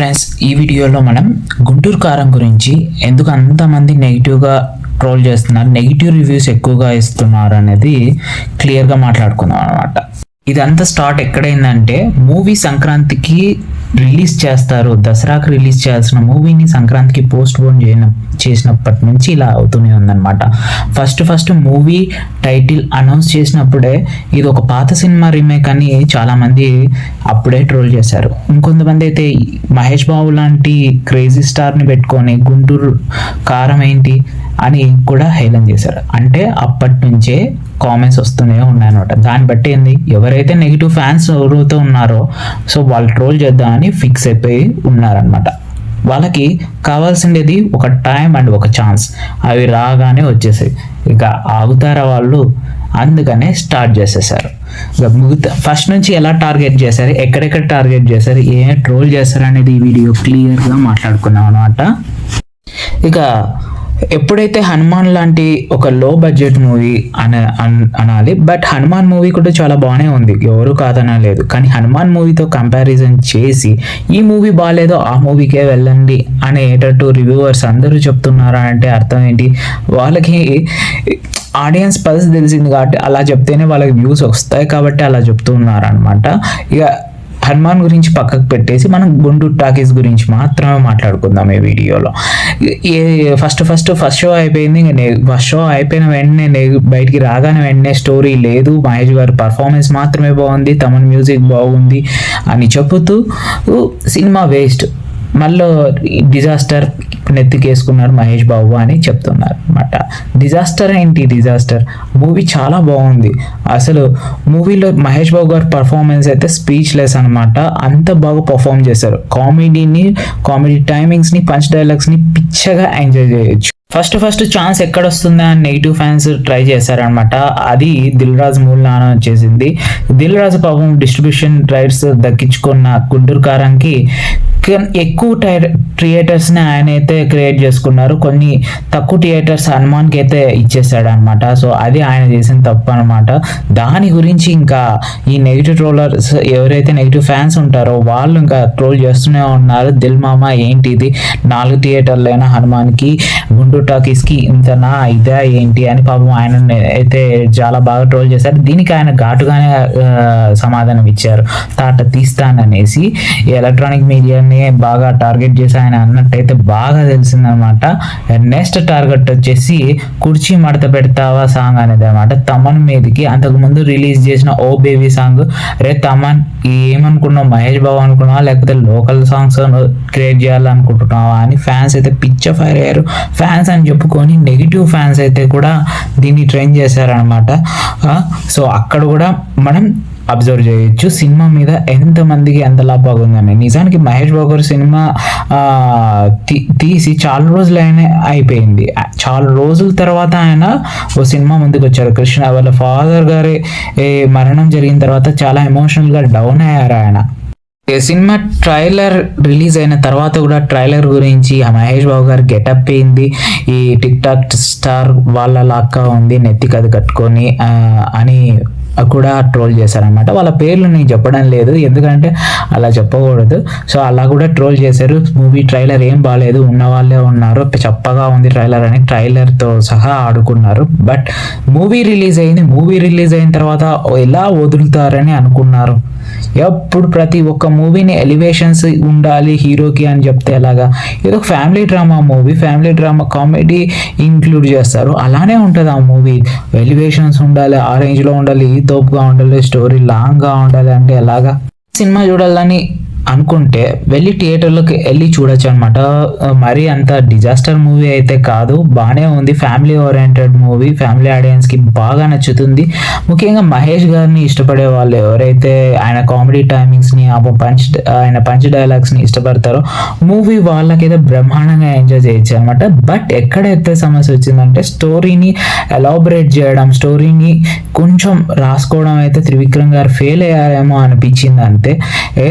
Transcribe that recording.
Friends ఈ వీడియోలో మనం గుంటూరు కారం గురించి ఎందుకు అంతమంది నెగిటివ్గా ట్రోల్ చేస్తున్నారు నెగిటివ్ రివ్యూస్ ఎక్కువగా ఇస్తున్నారు అనేది క్లియర్గా మాట్లాడుకుందాం అనమాట ఇదంతా స్టార్ట్ ఎక్కడైందంటే మూవీ సంక్రాంతికి రిలీజ్ చేస్తారు. దసరాకి రిలీజ్ చేయాల్సిన మూవీని సంక్రాంతికి పోస్ట్ పోన్ చేయన చేసినప్పటి నుంచి ఇలా అవుతూనే ఉందన్నమాట. First first movie title announce చేసినప్పుడే ఇది ఒక పాత సినిమా రీమేక్ అని చాలామంది అప్పుడే ట్రోల్ చేశారు. ఇంకొంతమంది అయితే మహేష్ బాబు లాంటి క్రేజీ స్టార్ని పెట్టుకొని గుంటూరు కారం ఏంటి అని కూడా హేళన చేశారు. అంటే అప్పటి నుంచే కామెంట్స్ వస్తూనే ఉన్నాయన్నమాట. దాన్ని బట్టి ఏంది? ఎవరైతే నెగిటివ్ ఫ్యాన్స్ ఎవరైతే ఉన్నారో సో వాళ్ళు ట్రోల్ చేద్దామని ఫిక్స్ అయిపోయి ఉన్నారనమాట వాళ్ళకి కావాల్సిండేది ఒక టైం అండ్ ఒక ఛాన్స్ అవి రాగానే వచ్చేసాయి. ఇక ఆగుతారా వాళ్ళు? అందుకనే స్టార్ట్ చేసేసారు. ఇక మిగతా ఫస్ట్ నుంచి ఎలా టార్గెట్ చేశారు? ఎక్కడెక్కడ టార్గెట్ చేశారు? ఏ ట్రోల్ చేశారు అనేది ఈ వీడియో క్లియర్గా మాట్లాడుకున్నాం అనమాట ఇక ఎప్పుడైతే హనుమాన్ లాంటి ఒక లో బడ్జెట్ మూవీ అన అన్- అనాలి బట్ హనుమాన్ మూవీ కూడా చాలా బాగానే ఉంది. ఎవరు కాదనలేదు. కానీ హనుమాన్ మూవీతో కంపారిజన్ చేసి ఈ మూవీ బాగాలేదో ఆ మూవీకే వెళ్ళండి అనేటట్టు రివ్యూవర్స్ అందరూ చెప్తున్నారా అంటే అర్థం ఏంటి? వాళ్ళకి ఆడియన్స్ పల్స్ తెలిసింది కాబట్టి అలా చెప్తేనే వాళ్ళకి వ్యూస్ వస్తాయి కాబట్టి అలా చెప్తున్నారు అనమాట ఇక హనుమాన్ గురించి పక్కకు పెట్టేసి మనం గుంటూరు టాకీస్ గురించి మాత్రమే మాట్లాడుకుందాం ఈ వీడియోలో. ఏ ఫస్ట్ ఫస్ట్ ఫస్ట్ షో అయిపోయింది ఇంకా ఫస్ట్ షో అయిపోయిన వెంటనే బయటికి రాగానే వెంటనే స్టోరీ లేదు. మహేష్ గారి పర్ఫార్మెన్స్ మాత్రమే బాగుంది తమన్ మ్యూజిక్ బాగుంది అని చెబుతూ సినిమా వేస్ట్ మళ్ళీ డిజాస్టర్ నెత్తికేసుకున్నారు మహేష్ బాబు అని చెప్తున్నారు అనమాట డిజాస్టర్ ఏంటి? డిజాస్టర్ మూవీ చాలా బాగుంది. అసలు మూవీలో మహేష్ బాబు గారి పర్ఫార్మెన్స్ అయితే స్పీచ్లెస్ అనమాట అంత బాగా పర్ఫామ్ చేశారు. కామెడీని కామెడీ టైమింగ్స్ని పంచ్ డైలాగ్స్ని పిచ్చగా ఎంజాయ్ చేయొచ్చు. ఫస్ట్ ఫస్ట్ ఛాన్స్ ఎక్కడ వస్తుందా అని నెగిటివ్ ఫ్యాన్స్ ట్రై చేశారనమాట అది దిల్ రాజు మూలనాన వచ్చేసింది. దిల్ రాజు పాపం డిస్ట్రిబ్యూషన్ రైట్స్ దక్కించుకున్న గుంటూరు కారంకి ఎక్కువ ఎక్కువ థియేటర్స్ని ఆయన అయితే క్రియేట్ చేసుకున్నారు. కొన్ని తక్కువ థియేటర్స్ హనుమాన్కి అయితే ఇచ్చేసాడు అనమాట సో అది ఆయన చేసిన తప్పు అనమాట దాని గురించి ఇంకా ఈ నెగిటివ్ ట్రోలర్స్ ఎవరైతే నెగిటివ్ ఫ్యాన్స్ ఉంటారో వాళ్ళు ఇంకా ట్రోల్ చేస్తూనే ఉన్నారు. దిల్ మామ ఏంటి ఇది నాలుగు థియేటర్లైన హనుమాన్కి గుంటూరు టాకీస్కి ఇంతనా ఇదా ఏంటి అని పాపం ఆయన అయితే చాలా బాగా ట్రోల్ చేశారు. దీనికి ఆయన ఘాటుగానే సమాధానం ఇచ్చారు. తాట తీస్తాననేసి ఎలక్ట్రానిక్ మీడియాని బాగా టార్గెట్ చేసి ఆయన అన్నట్టయితే బాగా తెలిసిందనమాట. నెక్స్ట్ టార్గెట్ వచ్చేసి కుర్చీ మడత పెడతావా సాంగ్ అనేది అనమాట. తమన్ మీదకి అంతకుముందు రిలీజ్ చేసిన ఓ బేబీ సాంగ్ రే తమన్ ఏమనుకున్నావు? మహేష్ బాబు అనుకున్నావా? లేకపోతే లోకల్ సాంగ్స్ క్రియేట్ చేయాలనుకుంటున్నావా? అని ఫ్యాన్స్ అయితే పిచ్చ ఫైర్ అయ్యారు. ఫ్యాన్స్ అని చెప్పుకొని నెగిటివ్ ఫ్యాన్స్ అయితే కూడా దీన్ని ట్రైన్ చేశారనమాట సో అక్కడ కూడా మనం అబ్జర్వ్ చేయొచ్చు సినిమా మీద ఎంతమందికి ఎంతలా ఉందని నిజానికి మహేష్ బాబు గారు సినిమా తీ- తీసి చాలా రోజులైనా అయిపోయింది. చాలా రోజుల తర్వాత ఆయన ఓ సినిమా ముందుకు వచ్చారు కృష్ణ వాళ్ళ ఫాదర్ గారి మరణం జరిగిన తర్వాత చాలా ఎమోషనల్గా డౌన్ అయ్యారు ఆయన. సినిమా ట్రైలర్ రిలీజ్ అయిన తర్వాత కూడా ట్రైలర్ గురించి ఆ మహేష్ బాబు గారు గెటప్ అయింది ఈ టిక్ టాక్ స్టార్ వాళ్ళ లాక్క ఉంది నెత్తికి అది కట్టుకొని అని కూడా ట్రోల్ చేశారనమాట వాళ్ళ పేర్లు నేను చెప్పడం లేదు ఎందుకంటే అలా చెప్పకూడదు. సో అలా కూడా ట్రోల్ చేశారు. మూవీ ట్రైలర్ ఏం బాగాలేదు ఉన్న వాళ్ళే ఉన్నారు చప్పగా ఉంది ట్రైలర్ అని ట్రైలర్తో సహా ఆడుకున్నారు. బట్ మూవీ రిలీజ్ అయింది మూవీ రిలీజ్ అయిన తర్వాత ఎలా వదులుతారని అనుకున్నారు. ఎప్పుడు ప్రతి ఒక్క మూవీని ఎలివేషన్స్ ఉండాలి హీరోకి అని చెప్తే ఎలాగా? ఇది ఒక family drama movie family drama comedy include చేస్తారు. అలానే ఉంటుంది ఆ మూవీ. ఎలివేషన్స్ ఉండాలి ఆ రేంజ్లో ఉండాలి ఈ తోపుగా ఉండాలి స్టోరీ లాంగ్గా ఉండాలి అంటే ఎలాగా? సినిమా చూడాలని అనుకుంటే వెళ్ళి థియేటర్లోకి వెళ్ళి చూడొచ్చు అనమాట మరీ అంత డిజాస్టర్ మూవీ అయితే కాదు. బాగానే ఉంది. ఫ్యామిలీ ఓరియంటెడ్ మూవీ ఫ్యామిలీ ఆడియన్స్కి బాగా నచ్చుతుంది. ముఖ్యంగా మహేష్ గారిని ఇష్టపడే వాళ్ళు ఎవరైతే ఆయన కామెడీ టైమింగ్స్ని ఆ పంచ్ ఆయన పంచ్ డైలాగ్స్ని ఇష్టపడతారో మూవీ వాళ్ళకైతే బ్రహ్మాండంగా ఎంజాయ్ చేయొచ్చు అనమాట బట్ ఎక్కడైతే సమస్య వచ్చిందంటే స్టోరీని ఎలాబరేట్ చేయడం స్టోరీని కొంచెం రాసుకోవడం అయితే త్రివిక్రమ్ గారు ఫెయిల్ అయ్యారేమో అనిపించింది అంతే ఏ